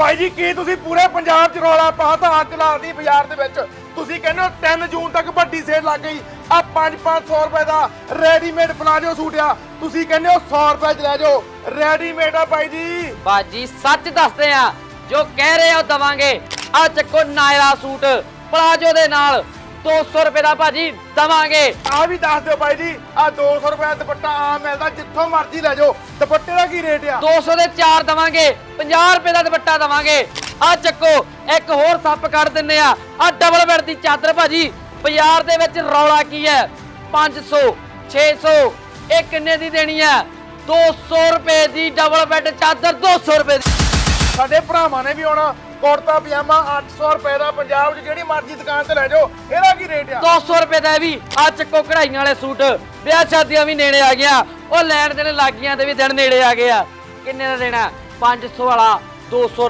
ਬਾਈ ਜੀ, ਕੀ ਤੁਸੀਂ ਪੂਰੇ ਪੰਜਾਬ 'ਚ ਰੌਲਾ ਪਾਤਾ ਅੱਗ ਲਾਤੀ ਬਾਜ਼ਾਰ ਦੇ ਵਿੱਚ? ਤੁਸੀਂ ਕਹਿੰਦੇ ਹੋ 3 ਜੂਨ ਤੱਕ ਵੱਡੀ ਸੇਲ ਲੱਗ ਗਈ। ਆ 5-500 ਰੁਪਏ ਦਾ ਰੈਡੀਮੇਡ ਪਲਾਜੋ ਸੂਟ ਆ। ਤੁਸੀਂ ਕਹਿੰਦੇ ਹੋ 100 ਰੁਪਏ 'ਚ ਲੈ ਜਾਓ। ਰੈਡੀਮੇਡ ਆ ਬਾਈ ਜੀ। ਬਾਜੀ, ਸੱਚ ਦੱਸਦੇ ਆ, ਜੋ ਕਹਿ ਰਹੇ ਹੋ ਦਵਾਂਗੇ। ਆ ਚੱਕੋ ਨਾਇਰਾ ਸੂਟ ਪਲਾਜੋ ਦੇ ਨਾਲ। 200 ਰੁਪਏ ਦਾ ਭਾਜੀ ਦਵਾਂਗੇ। ਆ ਵੀ ਦੱਸ ਦਿਓ ਬਾਈ ਜੀ ਆ 200 ਰੁਪਏ ਦਾ ਦੁਪੱਟਾ ਆ ਮਿਲਦਾ ਜਿੱਥੋਂ ਮਰਜ਼ੀ ਲੈ ਜਾਓ। ਦੁਪੱਟੇ ਦਾ ਕੀ ਰੇਟ ਆ? 200 ਦੇ 4 ਦਵਾਂਗੇ 50 ਰੁਪਏ ਦਾ ਦੁਪੱਟਾ ਦਵਾਂਗੇ। ਆ ਚੱਕੋ ਇੱਕ ਹੋਰ ਸੱਪ ਕੱਢ ਦਿੰਨੇ ਆ। ਆ ਡਬਲ ਬੈੱਡ ਦੀ ਚਾਦਰ ਭਾਜੀ ਬਾਜ਼ਾਰ ਦੇ ਵਿੱਚ ਰੌਲਾ ਕੀ ਹੈ? 500 600 ਇਹ ਕਿੰਨੇ ਦੀ ਦੇਣੀ ਹੈ? 200 ਰੁਪਏ ਦੀ ਡਬਲ ਬੈੱਡ ਚਾਦਰ 200 ਰੁਪਏ ਦੀ। ਸਾਡੇ ਭਰਾਵਾਂ ਨੇ ਵੀ ਆਉਣਾ ਕੁੜਤਾ ਪਜਾਮਾ 800 ਰੁਪਏ ਦਾ ਪੰਜਾਬ 'ਚ ਜਿਹੜੀ ਮਰਜ਼ੀ ਦੁਕਾਨ ਤੇ ਲੈ ਜਾਓ, ਇਹਦਾ ਕੀ ਰੇਟ ਆ? 200 ਰੁਪਏ ਦਾ ਇਹ ਵੀ ਆ ਚੱਕੋ ਕਢਾਈਆਂ ਵਾਲੇ ਸੂਟ। ਵਿਆਹ ਸ਼ਾਦੀਆਂ ਵੀ ਨੇੜੇ ਆ ਗਿਆ ਉਹ ਲੈਣ ਦੇਣ ਲੱਗੀਆਂ ਤੇ ਵੀ ਦਿਨ ਨੇੜੇ ਆ ਗਏ ਆ। ਕਿੰਨੇ ਦਾ ਦੇਣਾ? 500 ਵਾਲਾ 200